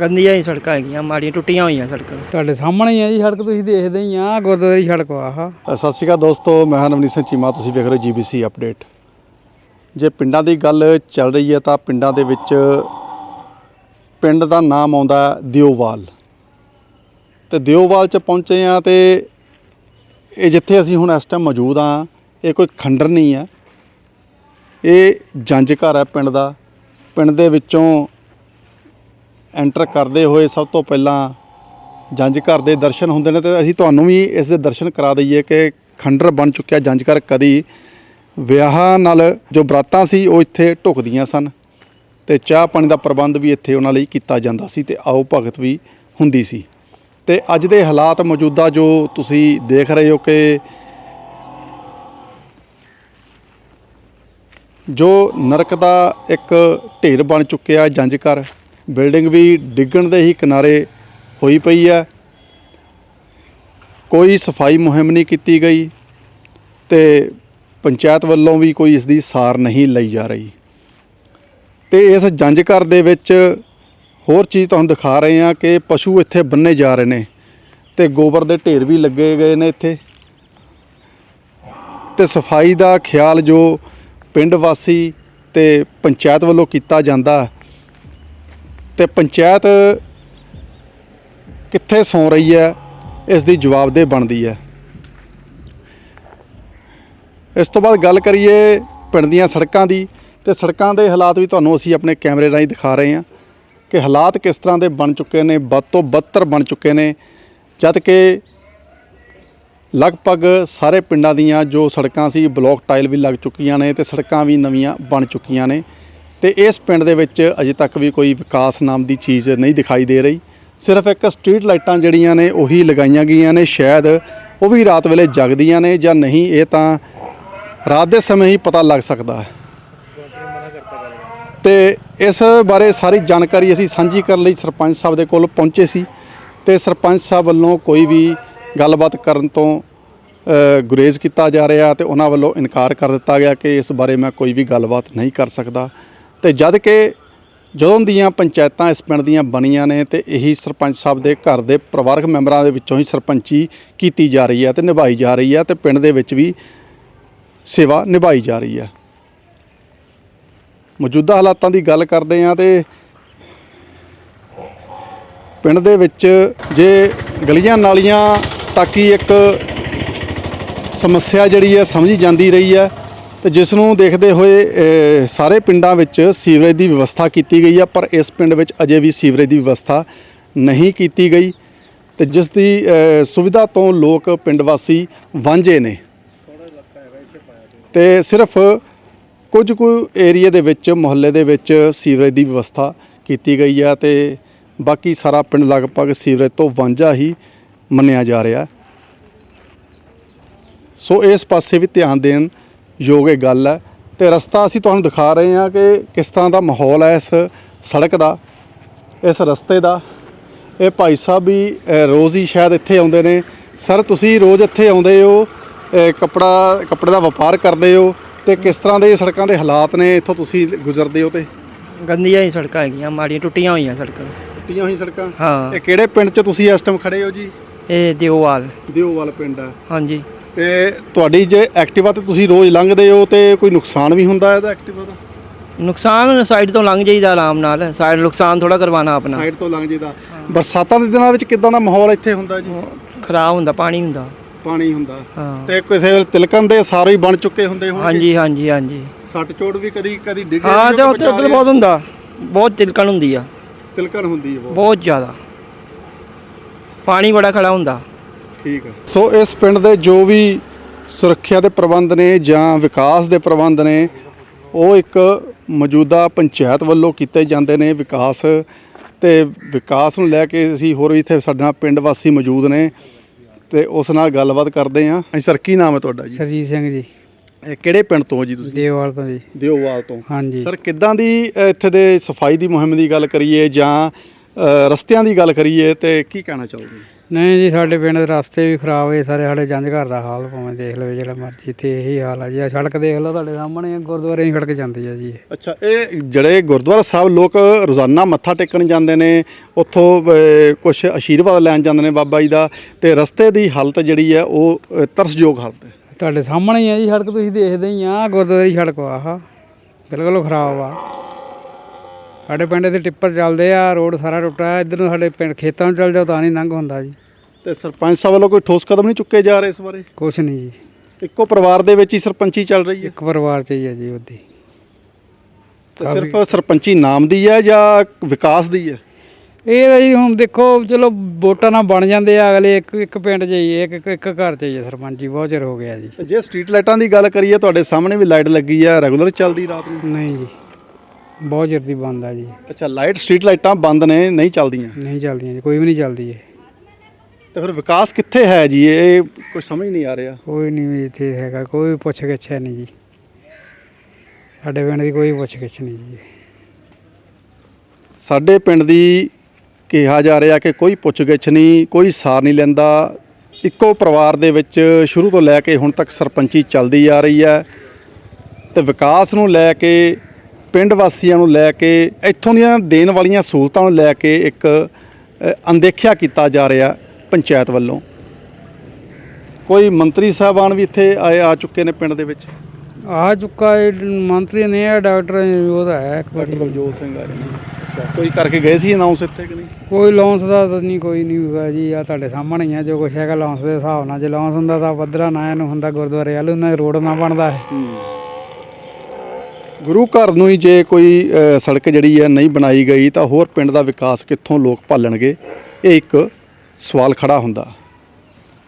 ਗੰਦੀਆਂ ਹੀ ਸੜਕਾਂ ਹੈਗੀਆਂ ਮਾੜੀਆਂ ਟੁੱਟੀਆਂ ਹੋਈਆਂ ਸੜਕਾਂ। ਤੁਹਾਡੇ ਸਾਹਮਣੇ ਹੀ ਆ ਜੀ ਸੜਕ ਤੁਸੀਂ ਦੇਖਦੇ ਹੀ ਆ ਗੁਰਦੁਆਰੇ ਦੀ ਸੜਕ ਆਹ। ਸਤਿ ਸ਼੍ਰੀ ਅਕਾਲ ਦੋਸਤੋ ਮੈਂ ਹਾਂ ਨਵਨੀਤ ਸਿੰਘ ਚੀਮਾ ਤੁਸੀਂ ਵੇਖ ਰਹੇ ਹੋ ਜੀਬੀਸੀ ਅਪਡੇਟ। ਜੇ ਪਿੰਡਾਂ ਦੀ ਗੱਲ ਚੱਲ ਰਹੀ ਹੈ ਤਾਂ ਪਿੰਡਾਂ ਦੇ ਵਿੱਚ ਪਿੰਡ ਦਾ ਨਾਮ ਆਉਂਦਾ ਦਿਓਵਾਲ। ਤੇ ਦਿਓਵਾਲ ਚ ਪਹੁੰਚੇ ਆ ਤੇ ਇਹ ਜਿੱਥੇ ਅਸੀਂ ਹੁਣ ਇਸ ਟਾਈਮ ਮੌਜੂਦ ਆ ਇਹ ਕੋਈ ਖੰਡਰ ਨਹੀਂ ਹੈ। ਇਹ ਜੰਜ ਘਰ ਹੈ ਪਿੰਡ ਦਾ। ਪਿੰਡ ਦੇ ਵਿੱਚੋਂ ਐਂਟਰ ਕਰਦੇ ਹੋਏ ਸਭ ਤੋਂ ਪਹਿਲਾਂ ਜੰਜ ਘਰ ਦੇ ਦਰਸ਼ਨ ਹੁੰਦੇ ਨੇ ਤੇ ਅਸੀਂ ਤੁਹਾਨੂੰ ਵੀ ਇਸ ਦੇ ਦਰਸ਼ਨ ਕਰਾ ਦਈਏ ਕਿ ਖੰਡਰ ਬਣ ਚੁੱਕਿਆ ਜੰਜ ਘਰ ਕਦੀ। ਵਿਆਹਾਂ ਨਾਲ ਜੋ ਬਰਾਤਾਂ ਸੀ ਉਹ ਇੱਥੇ ਢੁਕਦੀਆਂ ਸਨ ਤੇ ਚਾਹ ਪਾਣੀ ਦਾ ਪ੍ਰਬੰਧ ਵੀ ਇੱਥੇ ਉਹਨਾਂ ਲਈ ਕੀਤਾ ਜਾਂਦਾ ਸੀ ਤੇ ਆਓ ਭਗਤ ਵੀ ਹੁੰਦੀ ਸੀ। ਤੇ ਅੱਜ ਦੇ ਹਾਲਾਤ ਮੌਜੂਦਾ ਜੋ ਤੁਸੀਂ ਦੇਖ ਰਹੇ ਹੋ ਕਿ ਜੋ ਨਰਕ ਦਾ ਇੱਕ ਢੇਰ ਬਣ ਚੁੱਕਿਆ ਜੰਜ ਘਰ ਬਿਲਡਿੰਗ ਵੀ ਡਿੱਗਣ ਦੇ ਹੀ ਕਿਨਾਰੇ ਹੋਈ ਪਈ ਹੈ। ਕੋਈ ਸਫ਼ਾਈ ਮੁਹਿੰਮ ਨਹੀਂ ਕੀਤੀ ਗਈ ਤੇ ਪੰਚਾਇਤ ਵੱਲੋਂ ਵੀ ਕੋਈ ਇਸ ਦੀ ਸਾਰ ਨਹੀਂ ਲਈ ਜਾ ਰਹੀ। ਤੇ ਇਸ ਜੰਜ ਘਰ ਦੇ ਵਿੱਚ ਹੋਰ ਚੀਜ਼ ਤੁਹਾਨੂੰ ਦਿਖਾ ਰਹੇ ਹਾਂ ਕਿ ਪਸ਼ੂ ਇੱਥੇ ਬੰਨੇ ਜਾ ਰਹੇ ਨੇ ਤੇ ਗੋਬਰ ਦੇ ਢੇਰ ਵੀ ਲੱਗੇ ਗਏ ਨੇ ਇੱਥੇ। ਤੇ ਸਫ਼ਾਈ ਦਾ ਖਿਆਲ ਜੋ ਪਿੰਡ ਵਾਸੀ ਤੇ ਪੰਚਾਇਤ ਵੱਲੋਂ ਕੀਤਾ ਜਾਂਦਾ ਤੇ ਪੰਚਾਇਤ ਕਿੱਥੇ ਸੌ ਰਹੀ ਹੈ, ਇਸ ਦੀ ਜਵਾਬਦੇਹ ਬਣਦੀ ਹੈ। ਇਸ ਤੋਂ ਬਾਅਦ ਗੱਲ ਕਰੀਏ ਪਿੰਡ ਦੀਆਂ ਸੜਕਾਂ ਦੀ, ਤੇ ਸੜਕਾਂ ਦੇ ਹਾਲਾਤ ਵੀ ਤੁਹਾਨੂੰ ਅਸੀਂ ਆਪਣੇ ਕੈਮਰੇ ਰਾਹੀਂ ਦਿਖਾ ਰਹੇ ਹਾਂ ਕਿ ਹਾਲਾਤ ਕਿਸ ਤਰ੍ਹਾਂ ਦੇ ਬਣ ਚੁੱਕੇ ਨੇ, ਵੱਧ ਤੋਂ ਬੱਤਰ ਬਣ ਚੁੱਕੇ ਨੇ, ਜਦ ਕਿ ਲਗਭਗ ਸਾਰੇ ਪਿੰਡਾਂ ਦੀਆਂ ਜੋ ਸੜਕਾਂ ਸੀ, ਬਲੌਕ ਟਾਈਲ ਵੀ ਲੱਗ ਚੁੱਕੀਆਂ ਨੇ ਤੇ ਸੜਕਾਂ ਵੀ ਨਵੀਆਂ ਬਣ ਚੁੱਕੀਆਂ ਨੇ। ਤੇ ਇਸ ਪਿੰਡ ਦੇ ਵਿੱਚ ਅਜੇ ਤੱਕ ਵੀ ਕੋਈ ਵਿਕਾਸ ਨਾਮ ਦੀ ਚੀਜ਼ ਨਹੀਂ ਦਿਖਾਈ ਦੇ ਰਹੀ। ਸਿਰਫ ਇੱਕ ਸਟਰੀਟ ਲਾਈਟਾਂ ਜਿਹੜੀਆਂ ਨੇ ਉਹੀ ਲਗਾਈਆਂ ਗਈਆਂ ਨੇ, ਸ਼ਾਇਦ ਉਹ ਵੀ ਰਾਤ ਵੇਲੇ ਜਗਦੀਆਂ ਨੇ ਜਾਂ ਨਹੀਂ, ਇਹ ਤਾਂ ਰਾਤ ਦੇ ਸਮੇਂ ਹੀ ਪਤਾ ਲੱਗ ਸਕਦਾ ਹੈ। ਤੇ ਇਸ ਬਾਰੇ ਸਾਰੀ ਜਾਣਕਾਰੀ ਅਸੀਂ ਸਾਂਝੀ ਕਰਨ ਲਈ ਸਰਪੰਚ ਸਾਹਿਬ ਦੇ ਕੋਲ ਪਹੁੰਚੇ ਸੀ ਤੇ ਸਰਪੰਚ ਸਾਹਿਬ ਵੱਲੋਂ ਕੋਈ ਵੀ ਗੱਲਬਾਤ ਕਰਨ ਤੋਂ ਗੁਰੇਜ਼ ਕੀਤਾ ਜਾ ਰਿਹਾ ਤੇ ਉਹਨਾਂ ਵੱਲੋਂ ਇਨਕਾਰ ਕਰ ਦਿੱਤਾ ਗਿਆ ਕਿ ਇਸ ਬਾਰੇ ਮੈਂ ਕੋਈ ਵੀ ਗੱਲਬਾਤ ਨਹੀਂ ਕਰ ਸਕਦਾ। ਤੇ ਜਦ ਕਿ ਜਦੋਂ ਦੀਆਂ ਪੰਚਾਇਤਾਂ ਇਸ ਪਿੰਡ ਦੀਆਂ ਬਣੀਆਂ ਨੇ ਤੇ ਇਹੀ ਸਰਪੰਚ ਸਾਹਿਬ ਦੇ ਘਰ ਦੇ ਪਰਿਵਾਰਕ ਮੈਂਬਰਾਂ ਦੇ ਵਿੱਚੋਂ ਹੀ ਸਰਪੰਚੀ ਕੀਤੀ ਜਾ ਰਹੀ ਹੈ ਤੇ ਨਿਭਾਈ ਜਾ ਰਹੀ ਹੈ ਤੇ ਪਿੰਡ ਦੇ ਵਿੱਚ ਵੀ ਸੇਵਾ ਨਿਭਾਈ ਜਾ ਰਹੀ ਹੈ। ਮੌਜੂਦਾ ਹਾਲਾਤਾਂ ਦੀ ਗੱਲ ਕਰਦੇ ਹਾਂ ਤੇ ਪਿੰਡ ਦੇ ਵਿੱਚ ਜੇ ਗਲੀਆਂ ਨਾਲੀਆਂ ਤੱਕ ਹੀ ਇੱਕ ਸਮੱਸਿਆ ਜਿਹੜੀ ਹੈ ਸਮਝੀ ਜਾਂਦੀ ਰਹੀ ਹੈ। ਤੇ ਜਿਸ ਨੂੰ ਦੇਖਦੇ ਹੋਏ ਸਾਰੇ ਪਿੰਡਾਂ ਵਿੱਚ ਸੀਵਰੇਜ ਦੀ ਵਿਵਸਥਾ ਕੀਤੀ ਗਈ ਹੈ ਪਰ ਇਸ ਪਿੰਡ ਵਿੱਚ ਅਜੇ ਵੀ ਸੀਵਰੇਜ ਦੀ ਵਿਵਸਥਾ ਨਹੀਂ ਕੀਤੀ ਗਈ। ਤੇ ਜਿਸ ਦੀ ਸੁਵਿਧਾ ਤੋਂ ਲੋਕ ਪਿੰਡ ਵਾਸੀ ਵਾਂਝੇ ਨੇ। ਤੇ ਸਿਰਫ ਕੁਝ ਕੁ ਏਰੀਆ ਦੇ ਵਿੱਚ, ਮੁਹੱਲੇ ਦੇ ਵਿੱਚ ਸੀਵਰੇਜ ਦੀ ਵਿਵਸਥਾ ਕੀਤੀ ਗਈ ਹੈ ਤੇ ਬਾਕੀ ਸਾਰਾ ਪਿੰਡ ਲਗਭਗ ਸੀਵਰੇਜ ਤੋਂ ਵਾਂਝਾ ਹੀ ਮੰਨਿਆ ਜਾ ਰਿਹਾ। ਸੋ ਇਸ ਪਾਸੇ ਵੀ ਧਿਆਨ ਦੇਣ ਯੋਗ ਇਹ ਗੱਲ ਹੈ ਤੇ ਰਸਤਾ ਅਸੀਂ ਤੁਹਾਨੂੰ ਦਿਖਾ ਰਹੇ ਹਾਂ ਕਿ ਕਿਸ ਤਰ੍ਹਾਂ ਦਾ ਮਾਹੌਲ ਹੈ ਇਸ ਸੜਕ ਦਾ ਇਸ ਰਸਤੇ ਦਾ। ਇਹ ਭਾਈ ਸਾਹਿਬ ਵੀ ਰੋਜ਼ ਹੀ ਸ਼ਾਇਦ ਇੱਥੇ ਆਉਂਦੇ ਨੇ। ਸਰ ਤੁਸੀਂ ਰੋਜ਼ ਇੱਥੇ ਆਉਂਦੇ ਹੋ ਕੱਪੜਾ ਕੱਪੜੇ ਦਾ ਵਪਾਰ ਕਰਦੇ ਹੋ ਤੇ ਕਿਸ ਤਰ੍ਹਾਂ ਦੇ ਸੜਕਾਂ ਦੇ ਹਾਲਾਤ ਨੇ? ਇੱਥੋਂ ਤੁਸੀਂ ਗੁਜ਼ਰਦੇ ਹੋ ਤੇ? ਗੰਦੀਆਂ ਹੀ ਸੜਕਾਂ ਹੈਗੀਆਂ ਮਾੜੀਆਂ ਟੁੱਟੀਆਂ ਹੋਈਆਂ ਸੜਕਾਂ। ਟੁੱਟੀਆਂ ਹੋਈ ਸੜਕਾਂ? ਹਾਂ। ਇਹ ਕਿਹੜੇ ਪਿੰਡ 'ਚ ਤੁਸੀਂ ਇਸ ਟਾਈਮ ਖੜੇ ਹੋ ਜੀ? ਇਹ ਦਿਓਵਾਲ। ਦਿਓਵਾਲ ਪਿੰਡ ਹੈ ਹਾਂਜੀ। ਤੇ ਤੁਹਾਡੀ ਜੇ ਐਕਟਿਵਾ ਤੇ ਤੁਸੀਂ ਰੋਜ਼ ਲੰਘਦੇ ਹੋ ਤੇ ਕੋਈ ਨੁਕਸਾਨ ਵੀ ਹੁੰਦਾ ਇਹਦਾ ਐਕਟਿਵਾ ਦਾ? ਨੁਕਸਾਨ ਸਾਈਡ ਤੋਂ ਲੰਘ ਜਾਈਦਾ ਆਰਾਮ ਨਾਲ। ਸਾਈਡ ਨੁਕਸਾਨ ਥੋੜਾ ਕਰਵਾਉਣਾ ਆਪਣਾ। ਸਾਈਡ ਤੋਂ ਲੰਘ ਜੀਦਾ ਬਰਸਾਤਾਂ ਦੇ ਦਿਨਾਂ ਵਿੱਚ ਕਿਦਾਂ ਦਾ ਮਾਹੌਲ ਇੱਥੇ ਹੁੰਦਾ ਜੀ? ਖਰਾਬ ਹੁੰਦਾ ਪਾਣੀ ਹੁੰਦਾ। ਪਾਣੀ ਹੁੰਦਾ। ਹਾਂ। ਤੇ ਕਿਸੇ ਵੇਲੇ ਤਿਲਕਣ ਦੇ ਸਾਰੇ ਹੀ ਬਣ ਚੁੱਕੇ ਹੁੰਦੇ ਹੋਣਗੇ? ਹਾਂਜੀ ਹਾਂਜੀ ਹਾਂਜੀ। ਸੱਟ ਚੋਟ ਵੀ ਕਦੀ ਕਦੀ ਡਿੱਗੇ ਹਾਂ ਤੇ ਉੱਥੇ ਉੱਧਰ। ਬਹੁਤ ਹੁੰਦਾ। ਬਹੁਤ ਤਿਲਕਣ ਹੁੰਦੀ ਆ। ਤਿਲਕਣ ਹੁੰਦੀ ਹੈ ਬਹੁਤ। ਬਹੁਤ ਜ਼ਿਆਦਾ। ਪਾਣੀ ਬੜਾ ਖੜਾ ਹੁੰਦਾ। ਠੀਕ ਹੈ ਸੋ ਇਸ ਪਿੰਡ ਦੇ ਜੋ ਵੀ ਸੁਰੱਖਿਆ ਦੇ ਪ੍ਰਬੰਧ ਨੇ ਜਾਂ ਵਿਕਾਸ ਦੇ ਪ੍ਰਬੰਧ ਨੇ ਉਹ ਇੱਕ ਮੌਜੂਦਾ ਪੰਚਾਇਤ ਵੱਲੋਂ ਕੀਤੇ ਜਾਂਦੇ ਨੇ ਵਿਕਾਸ ਤੇ ਵਿਕਾਸ ਨੂੰ ਲੈ ਕੇ ਅਸੀਂ ਹੋਰ ਵੀ ਇੱਥੇ ਸਾਡੇ ਨਾਲ ਪਿੰਡ ਵਾਸੀ ਮੌਜੂਦ ਨੇ ਤੇ ਉਸ ਨਾਲ ਗੱਲਬਾਤ ਕਰਦੇ ਹਾਂ। ਹਾਂਜੀ ਸਰ ਕੀ ਨਾਮ ਹੈ ਤੁਹਾਡਾ ਜੀ? ਸਰਜੀਤ ਸਿੰਘ ਜੀ। ਇਹ ਕਿਹੜੇ ਪਿੰਡ ਤੋਂ ਹੋ ਜੀ ਤੁਸੀਂ? ਦੇਵਾਲ ਤੋਂ ਜੀ। ਦਿਓਵਾਲ ਤੋਂ। ਹਾਂਜੀ। ਸਰ ਕਿੱਦਾਂ ਦੀ ਇੱਥੇ ਦੇ ਸਫ਼ਾਈ ਦੀ ਮੁਹਿੰਮ ਦੀ ਗੱਲ ਕਰੀਏ ਜਾਂ ਰਸਤਿਆਂ ਦੀ ਗੱਲ ਕਰੀਏ ਤੇ ਕੀ ਕਹਿਣਾ ਚਾਹੋਗੇ? ਨਹੀਂ ਜੀ ਸਾਡੇ ਪਿੰਡ ਦੇ ਰਸਤੇ ਵੀ ਖਰਾਬ ਹੋਏ ਸਾਰੇ ਸਾਡੇ ਜੰਝ ਘਰ ਦਾ ਹਾਲ ਭਾਵੇਂ ਦੇਖ ਲਓ ਜਿਹੜਾ ਮਰਜ਼ੀ ਤੇ ਇਹੀ ਹਾਲ ਆ ਜੀ। ਆ ਸੜਕ ਦੇਖ ਲਓ ਤੁਹਾਡੇ ਸਾਹਮਣੇ ਗੁਰਦੁਆਰੇ ਦੀ ਸੜਕ ਜਾਂਦੀ ਆ ਜੀ ਇਹ। ਅੱਛਾ ਇਹ ਜਿਹੜੇ ਗੁਰਦੁਆਰਾ ਸਾਹਿਬ ਲੋਕ ਰੋਜ਼ਾਨਾ ਮੱਥਾ ਟੇਕਣ ਜਾਂਦੇ ਨੇ ਉੱਥੋਂ ਕੁਝ ਆਸ਼ੀਰਵਾਦ ਲੈਣ ਜਾਂਦੇ ਨੇ ਬਾਬਾ ਜੀ ਦਾ ਤੇ ਰਸਤੇ ਦੀ ਹਾਲਤ ਜਿਹੜੀ ਹੈ ਉਹ ਅ, ਤਰਸਯੋਗ ਹਾਲਤ ਹੈ। ਤੁਹਾਡੇ ਸਾਹਮਣੇ ਹੀ ਆ ਜੀ ਸੜਕ ਤੁਸੀਂ ਦੇਖਦੇ ਹੀ ਆ ਗੁਰਦੁਆਰੇ ਦੀ ਸੜਕ ਆ ਆਹ। ਬਿਲਕੁਲ ਖਰਾਬ ਆ। ਸਾਡੇ ਪਿੰਡ ਦੇ ਟਿੱਪਰ ਚੱਲਦੇ ਆ ਰੋਡ ਸਾਰਾ ਟੁੱਟਾ ਇੱਧਰ ਨੂੰ ਸਾਡੇ ਪਿੰਡ ਖੇਤਾਂ ਨੂੰ ਚੱਲ ਜਾਓ ਤਾਂ ਨਹੀਂ ਲੰਘ ਹੁੰਦਾ ਜੀ। ਤੇ ਸਰਪੰਚ ਸਾਹਿਬ ਵੱਲੋਂ ਕੋਈ ਠੋਸ ਕਦਮ ਨਹੀਂ ਚੁੱਕੇ ਜਾ ਰਹੇ ਇਸ ਬਾਰੇ? ਕੁਛ ਨਹੀਂ ਜੀ। ਇੱਕੋ ਪਰਿਵਾਰ ਦੇ ਵਿੱਚ ਹੀ ਸਰਪੰਚੀ ਚੱਲ ਰਹੀ ਹੈ? ਇੱਕ ਪਰਿਵਾਰ ਚ ਹੀ ਆ ਜੀ ਉਹਦੀ। ਤੇ ਸਿਰਫ ਸਰਪੰਚੀ ਨਾਮ ਦੀ ਹੈ ਜਾਂ ਵਿਕਾਸ ਦੀ ਹੈ? ਇਹ ਤਾਂ ਜੀ ਹੁਣ ਦੇਖੋ ਚਲੋ ਵੋਟਾਂ ਨਾਲ ਬਣ ਜਾਂਦੇ ਆ ਅਗਲੇ ਇੱਕ ਇੱਕ ਪਿੰਡ 'ਚ ਹੀ ਇੱਕ ਇੱਕ- ਇੱਕ ਘਰ 'ਚ ਹੀ ਆ ਸਰਪੰਚ ਜੀ ਬਹੁਤ ਚਿਰ ਹੋ ਗਿਆ ਜੀ। ਤੇ ਜੇ ਸਟਰੀਟ ਲਾਈਟਾਂ ਦੀ ਗੱਲ ਕਰੀਏ ਤੁਹਾਡੇ ਸਾਹਮਣੇ ਵੀ ਲਾਈਟ ਲੱਗੀ ਹੈ ਰੈਗੂਲਰ ਚੱਲਦੀ ਰਾਤ ਨੂੰ? ਨਹੀਂ ਜੀ ਬਹੁਤ ਚਿਰ ਦੀ ਬੰਦ ਆ ਜੀ। ਅੱਛਾ ਲਾਈਟ ਸਟਰੀਟ ਲਾਈਟਾਂ ਬੰਦ ਨੇ ਨਹੀਂ ਚੱਲਦੀਆਂ? ਨਹੀਂ ਚੱਲਦੀਆਂ ਜੀ ਕੋਈ ਵੀ ਨਹੀਂ ਚੱਲਦੀ ਇਹ। ਤੇ ਫਿਰ ਵਿਕਾਸ ਕਿੱਥੇ ਹੈ ਜੀ? ਇਹ ਕੋਈ ਸਮਝ ਨਹੀਂ ਆ ਰਿਹਾ। ਕੋਈ ਨਹੀਂ ਵੀ ਇੱਥੇ ਹੈਗਾ ਕੋਈ ਪੁੱਛ ਗਿੱਛ ਹੈ ਨਹੀਂ ਜੀ। ਸਾਡੇ ਪਿੰਡ ਦੀ ਕੋਈ ਪੁੱਛ ਗਿੱਛ ਨਹੀਂ ਜੀ। ਸਾਡੇ ਪਿੰਡ ਦੀ ਕਿਹਾ ਜਾ ਰਿਹਾ ਕਿ ਕੋਈ ਪੁੱਛਗਿੱਛ ਨਹੀਂ ਕੋਈ ਸਾਰ ਨਹੀਂ ਲੈਂਦਾ। ਇੱਕੋ ਪਰਿਵਾਰ ਦੇ ਵਿੱਚ ਸ਼ੁਰੂ ਤੋਂ ਲੈ ਕੇ ਹੁਣ ਤੱਕ ਸਰਪੰਚੀ ਚੱਲਦੀ ਆ ਰਹੀ ਹੈ। ਤੇ ਵਿਕਾਸ ਨੂੰ ਲੈ ਕੇ ਪਿੰਡ ਵਾਸੀਆਂ ਨੂੰ ਲੈ ਕੇ ਇੱਥੋਂ ਦੀਆਂ ਦੇਣ ਵਾਲੀਆਂ ਸਹੂਲਤਾਂ ਨੂੰ ਲੈ ਕੇ ਇੱਕ ਅਣਦੇਖਿਆ ਕੀਤਾ ਜਾ ਰਿਹਾ। ਪੰਚਾਇਤ ਵੱਲੋਂ। ਕੋਈ ਮੰਤਰੀ ਸਾਹਿਬਾਨ ਵੀ ਇੱਥੇ ਆਏ ਆ ਚੁੱਕੇ ਨੇ ਪਿੰਡ ਦੇ ਵਿੱਚ? ਆ ਚੁੱਕਾ ਇਹ ਮੰਤਰੀ ਨੇ ਆ ਡਾਕਟਰ ਉਹਦਾ ਹੈ ਇੱਕ ਵਾਰੀ। ਬਲਜੋਤ ਸਿੰਘ ਆਏ ਨੇ। ਕੋਈ ਕਰਕੇ ਗਏ ਸੀ ਅਨਾਉਂਸ ਇੱਥੇ ਕਿ ਨਹੀਂ? ਕੋਈ ਲੌਂਸ ਦਾ ਤਾਂ ਨਹੀਂ ਕੋਈ ਨਹੀਂ ਹੋਗਾ ਜੀ ਆ ਤੁਹਾਡੇ ਸਾਹਮਣੇ ਹੀ ਆ ਜੋ ਕੁਛ ਹੈਗਾ ਲੌਂਸ ਦੇ ਹਿਸਾਬ ਨਾਲ। ਜੇ ਲੌਂਸ ਹੁੰਦਾ ਤਾਂ ਪੱਧਰਾ ਨਾ ਇਹਨੂੰ ਹੁੰਦਾ ਗੁਰਦੁਆਰੇ ਵੱਲ ਉਹਨਾਂ ਰੋਡ ਨਾ ਬਣਦਾ ਹੈ। ਗੁਰੂ ਘਰ ਨੂੰ ਹੀ ਜੇ ਕੋਈ ਸੜਕ ਜਿਹੜੀ ਹੈ ਨਹੀਂ ਬਣਾਈ ਗਈ ਤਾਂ ਹੋਰ ਪਿੰਡ ਦਾ ਵਿਕਾਸ ਕਿੱਥੋਂ ਲੋਕ ਭਾਲਣਗੇ? ਇਹ ਇੱਕ ਸਵਾਲ ਖੜਾ ਹੁੰਦਾ।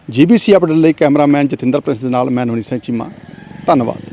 ਜੀਬੀਸੀ ਅਪਡੇਟ ਲਈ ਕੈਮਰਾਮੈਨ ਜਤਿੰਦਰ ਪ੍ਰਿੰਸ ਦੇ ਨਾਲ ਮੈਂ ਨਵਨੀਤ ਸਿੰਘ ਚੀਮਾ। ਧੰਨਵਾਦ।